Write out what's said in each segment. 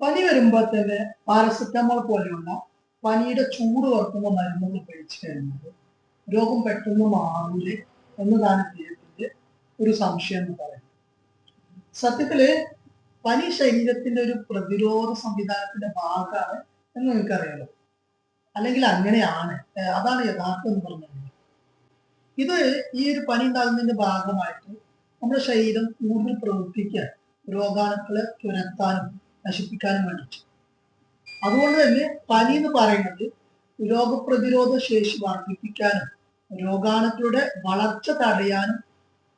പനി വരുമ്പോൾ തന്നെ പാരസെറ്റമോൾ പോലെയുള്ള പനിയുടെ ചൂട് കുറക്കുന്ന മരുന്നുകൾ കഴിച്ചു കഴിഞ്ഞാൽ രോഗം പെട്ടെന്ന് മാറൂലേ എന്നതാണ് ഇദ്ദേഹത്തിന്റെ ഒരു സംശയം എന്ന് പറയുന്നത്. സത്യത്തിൽ പനി ശരീരത്തിന്റെ ഒരു പ്രതിരോധ സംവിധാനത്തിന്റെ ഭാഗമാണ് എന്ന് നിങ്ങൾക്കറിയാലോ. അല്ലെങ്കിൽ അങ്ങനെയാണ് അതാണ് യഥാർത്ഥം എന്ന് പറഞ്ഞത്. ഇത് ഈ ഒരു പനി ഉണ്ടാകുന്നതിന്റെ ഭാഗമായിട്ട് നമ്മുടെ ശരീരം കൂടുതൽ പ്രവർത്തിക്കാൻ രോഗാണുക്കളെ തുരത്താനും നശിപ്പിക്കാനും വേണ്ടിയിട്ട് അതുകൊണ്ട് തന്നെ പനി എന്ന് പറയുന്നത് രോഗപ്രതിരോധ ശേഷി വർദ്ധിപ്പിക്കാനും രോഗാണുക്കളുടെ വളർച്ച തടയാനും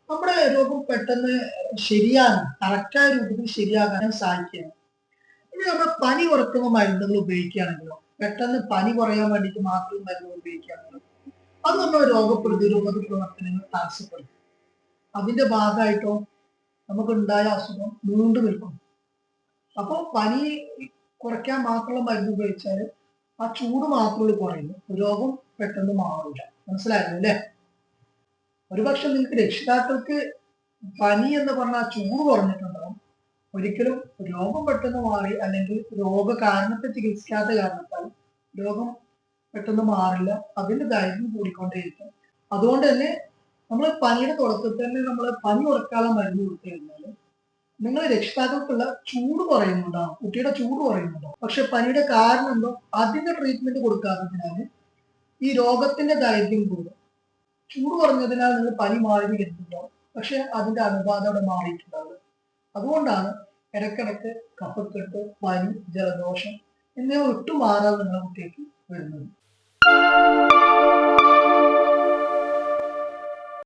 നമ്മുടെ രോഗം പെട്ടെന്ന് ശരിയാകാൻ കറക്റ്റായ രൂപത്തിൽ ശരിയാകാനും സഹായിക്കുകയാണ് ഇനി നമ്മൾ പനി കുറക്കുന്ന മരുന്നുകൾ ഉപയോഗിക്കുകയാണെങ്കിലോ പെട്ടെന്ന് പനി കുറയാൻ വേണ്ടിയിട്ട് മാത്രം മരുന്നുകൾ ഉപയോഗിക്കുകയാണെങ്കിലോ അത് നമ്മുടെ രോഗപ്രതിരോധ പ്രവർത്തനങ്ങൾ തടസ്സപ്പെടും അതിന്റെ ഭാഗമായിട്ടോ നമുക്കുണ്ടായ അസുഖം നീണ്ടു നിൽക്കും അപ്പോൾ പനി കുറയ്ക്കാൻ മാത്രമുള്ള മരുന്ന് ഉപയോഗിച്ചാൽ ആ ചൂട് മാത്രമേ കുറയുന്നു രോഗം പെട്ടെന്ന് മാറില്ല മനസ്സിലായിരുന്നു അല്ലേ? ഒരുപക്ഷെ നിങ്ങൾക്ക് രക്ഷിതാക്കൾക്ക് പനി എന്ന് പറഞ്ഞാൽ ചൂട് കുറഞ്ഞിട്ടുണ്ടാവും. ഒരിക്കലും രോഗം പെട്ടെന്ന് മാറി അല്ലെങ്കിൽ രോഗ കാരണത്തെ ചികിത്സിക്കാത്ത കാരണത്താൽ രോഗം പെട്ടെന്ന് മാറില്ല. അതിന്റെ ദൈർഘ്യം കൂടിക്കൊണ്ടേയിരിക്കും. അതുകൊണ്ട് തന്നെ നമ്മൾ പനിയുടെ തുടക്കത്തിൽ തന്നെ നമ്മൾ പനി ഉറക്കാനുള്ള മരുന്ന് കൊടുത്തു കഴിഞ്ഞാൽ നിങ്ങൾ രക്ഷിതാക്കൾക്കുള്ള ചൂട് കുറയുന്നുണ്ടാവും കുട്ടിയുടെ ചൂട് കുറയുന്നുണ്ടാവും പക്ഷെ പനിയുടെ കാരണം എന്തോ? അതിന്റെ ട്രീറ്റ്മെന്റ് കൊടുക്കാത്തതിനാൽ ഈ രോഗത്തിന്റെ ദൈർഘ്യം കൂടും. ചൂട് കുറഞ്ഞതിനാൽ നിങ്ങൾ പനി മാറി എത്തുന്നുണ്ടോ പക്ഷെ അതിന്റെ അനുപാതം അവിടെ മാറിയിട്ടുണ്ടാവും. അതുകൊണ്ടാണ് ഇടക്കിടക്ക് കഫക്കെട്ട് പനി ജലദോഷം എന്നിവ വിട്ടുമാറാതെ നിങ്ങളുടെ കുട്ടിക്ക് വരുന്നത്.